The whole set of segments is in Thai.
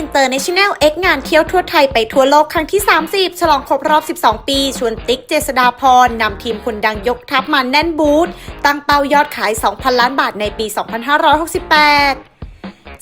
International X งานเที่ยวทั่วไทยไปทั่วโลกครั้งที่ 30 ฉลองครบรอบ 12 ปี ชวนติ๊กเจษดาพรนำทีมคนดังยกทัพมาแน่นบูธตั้งเป้ายอดขาย 2,000 ล้านบาทในปี 2568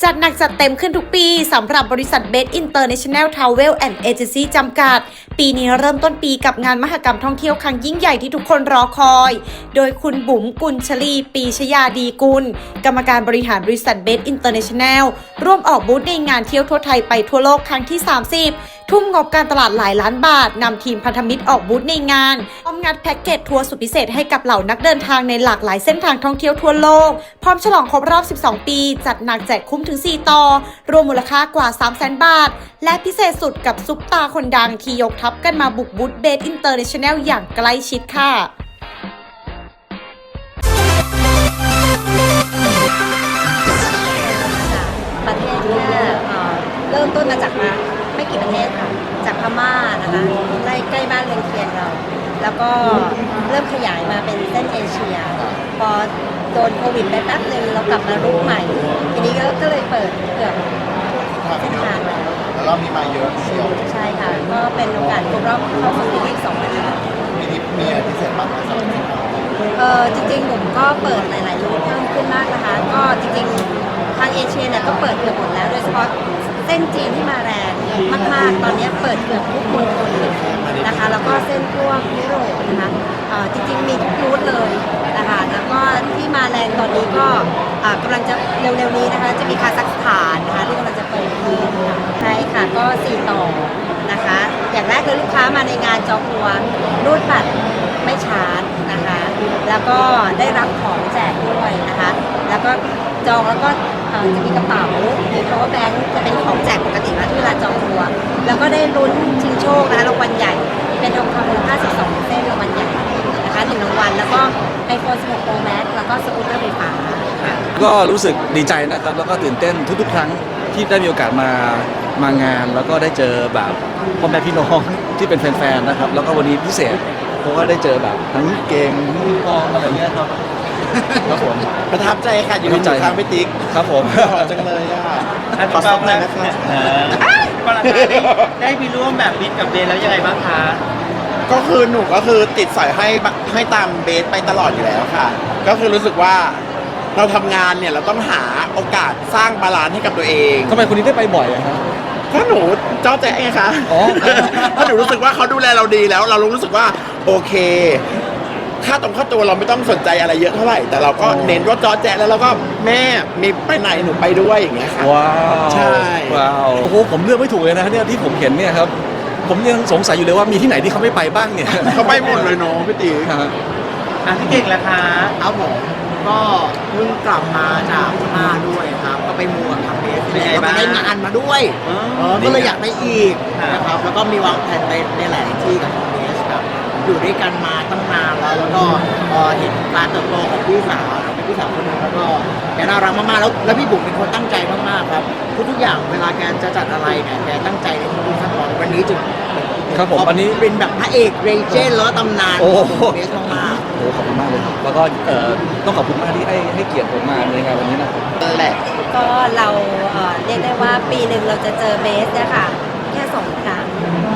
จัดหนักจัดเต็มขึ้นทุกปีสำหรับบริษัทเบสอินเตอร์เนชั่นแนลทาวเวลแอนด์เอเจนซี่จำกัด ปีนี้เริ่มต้นปีกับงานมหกรรมท่องเที่ยวครั้งยิ่งใหญ่ที่ทุกคนรอคอย โดยคุณบุ๋มกุลชลี ปีชยาดีกุล กรรมการบริหารบริษัทเบสอินเตอร์เนชั่นแนลร่วมออกบูธในงานเที่ยวทั่วไทยไปทั่วโลกครั้งที่ 30 ทุ่มงบการตลาดหลายล้านบาทนำทีมพันธมิตรออกบูธในงานพร้อมงัดแพ็กเกจทัวร์สุดพิเศษให้กับเหล่านักเดินทางในหลากหลายเส้นทางท่องเที่ยวทั่วโลก พร้อมฉลองครบรอบ 12 ปี จัดหนักแจกคุ้มถึง 4 ต่อ รวมมูลค่ากว่า 3 0 0 0 0 0บาท และพิเศษสุดกับซุปตาคนดังที่ยกทัพกันมาบุกบูธเบสอินเตอร์เนชั่นแนลอย่างใกล้ชิดค่ะประเทศแค่เริ่มต้นมาจากมา ไม่กี่ประเทศค่ะ จากพม่านะคะใกล้ใกล้บ้านเรือนเคียงเรา แล้วก็เริ่มขยายมาเป็นเส้นเอเชีย พอโดนโควิดไปแป๊บนึงเรากลับมารุกใหม่ ทีนี้ก็ก็เลยเปิดเกือบเส้นทางแล้วแล้วเรามีมาเยอะเชียวใช่ค่ะ ก็เป็นโอกาสครบรอบเข้าสู่ปีที่สองแล้วนะคะ มีทิปมีอะไรพิเศษบ้างไหมสำหรับที่เราเออจริงๆผมก็เปิดหลายๆรูทเพิ่มขึ้นมากนะคะ ก็จริงๆทางเอเชียเนี่ยก็เปิดเกือบหมดแล้วโดยเฉพาะ เส้นจีนที่มาแรงมากๆ ตอนนี้เปิดเกือบทุกมืองเลยนะคะ แล้วก็เส้นพวกยุโรปนะคะเออจริงๆมีทุกรูทเลยนะคะแล้วก็ที่มาแรงตอนนี้ก็อ่ากำลังจะเร็วๆนี้นะคะ จะมีคาซัคสถานนะคะที่กำลังจะเปิดเพิ่มค่ะใช่ค่ะก็สี่ต่อนะคะ อย่างแรกเลยลูกค้ามาในงานจองทัวรูดบัตรไม่ชาร์จนะคะ แล้วก็ได้รับของแจกด้วยนะคะ แล้วก็จองแล้วก็ อ่อจะมีกระเป๋า มี power bank จะเป็นของแจกปกติแล้วที่เวลาจองทัวร์ แล้วก็ได้ลุ้นชิงโชคนะคะรางวัลใหญ่ เป็นทองคำมูลค่า 12 เส้นรางวัลใหญ่นะคะหนึ่งรางวัล แล้วก็ iPhone 16 Pro Max แล้วก็สกูตเตอร์ไฟฟ้าค่ะก็รู้สึกดีใจนะครับแล้วก็ตื่นเต้นทุกๆ ครั้งที่ได้มีโอกาสมามางาน แล้วก็ได้เจอแบบพ่อแม่พี่น้องที่เป็นแฟนๆนะครับ แล้วก็วันนี้พิเศษเพราะว่าได้เจอแบบทั้งเก่งทั้งพี่ปองอะไรเงี้ยครับ ครับผม ประทับใจค่ะอยู่ดีใจทางพี่ติ๊กครับผมหล่อจังเลยอะขอซบหน่อยนะคะก็ราคาได้ได้ไปร่วมแบบบิดกับเบนแล้วยังไงบ้างคะก็คือหนูก็คือติดสอยให้บะให้ตามเบสไปตลอดอยู่แล้วค่ะ ก็คือรู้สึกว่าเราทำงานเนี่ยเราต้องหาโอกาสสร้างบาลานซ์ให้กับตัวเอง ทำไมคนนี้ได้ไปบ่อยอะครับ ถ้าหนูเจ้าแจ๊ไงคะอ๋อ ถ้าหนูรู้สึกว่าเขาดูแลเราดีแล้ว เรารู้สึกว่าโอเค ค่าตรงค่าตัวเราไม่ต้องสนใจอะไรเยอะเท่าไหร่ แต่เราก็อ๋อเน้นว่าจอแจ๊แล้วเราก็แม่มีไปไหนหนูไปด้วยอย่างเงี้ยค่ะ ว้าวใช่ ว้าวโอ้โหผมเลือกไม่ถูกเลยนะเนี่ยที่ผมเห็นเนี่ยครับ ผมยังสงสัยอยู่เลยว่ามีที่ไหนที่เขาไม่ไปบ้างเนี่ยเขาไปหมดเลยเนาะพี่ตีครับ อะพี่เก่งราคาครับผมก็เพิ่งกลับมาจากพม่าด้วยครับ ก็ไปมูกับทางเบสแล้วก็ได้งานมาด้วยเออก็เลยอยากไปอีกนะครับแล้วก็มีวางแผนไปในหลายที่กับทางเบสครับ อยู่ด้วยกันมาตั้งนานแล้วแล้วก็เอ่อเห็นการเติบโตของพี่สาวเป็นพี่สาวคนหนึงแล้วก็แกน่ารักมากๆแล้วแล้วพี่บุ๋มเป็นคนตั้งใจมากๆครับทุกๆอย่างเวลาแกจะจัดอะไรเนี่ยแกตั้งใจในทุกๆขั้นตอนวันนี้จึงครับผมอันนี้ เป็นแบบพระเอกเรเจนแล้วก็ตำนานโอ้ ของเบสมากๆโอ้ขอบคุณมากเลยครับแล้วก็เอ่อต้องขอบคุณมากที่ให้ให้เกียรติผมมาในงานวันนี้นะครับแหละ ก็เราเอ่อเรียกได้ว่าปีหนึ่งเราจะเจอเบสเนี่ยค่ะ แค่สองครั้ง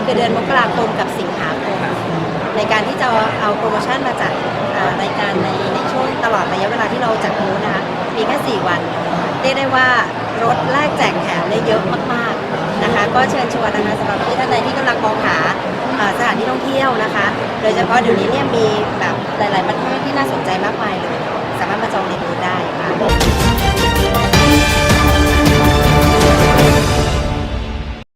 คือเดือนมกราคมกับสิงหาคม ในการที่จะเอาโปรโมชั่นมาจัดรายการในในช่วงตลอดระยะเวลาที่เราจัดบูธนะคะมีแค่ 4 วันเรียกได้ว่ารถแลกแจกแถมได้เยอะมากๆนะคะ ก็เชิญชวนนะคะสำหรับที่ท่านใดที่กำลังมองหาอ่าสถานที่ท่องเที่ยวนะคะ โดยเฉพาะเดี๋ยวนี้เนี่ยมีแบบหลาย ๆ ประเทศที่น่าสนใจมากมายเลย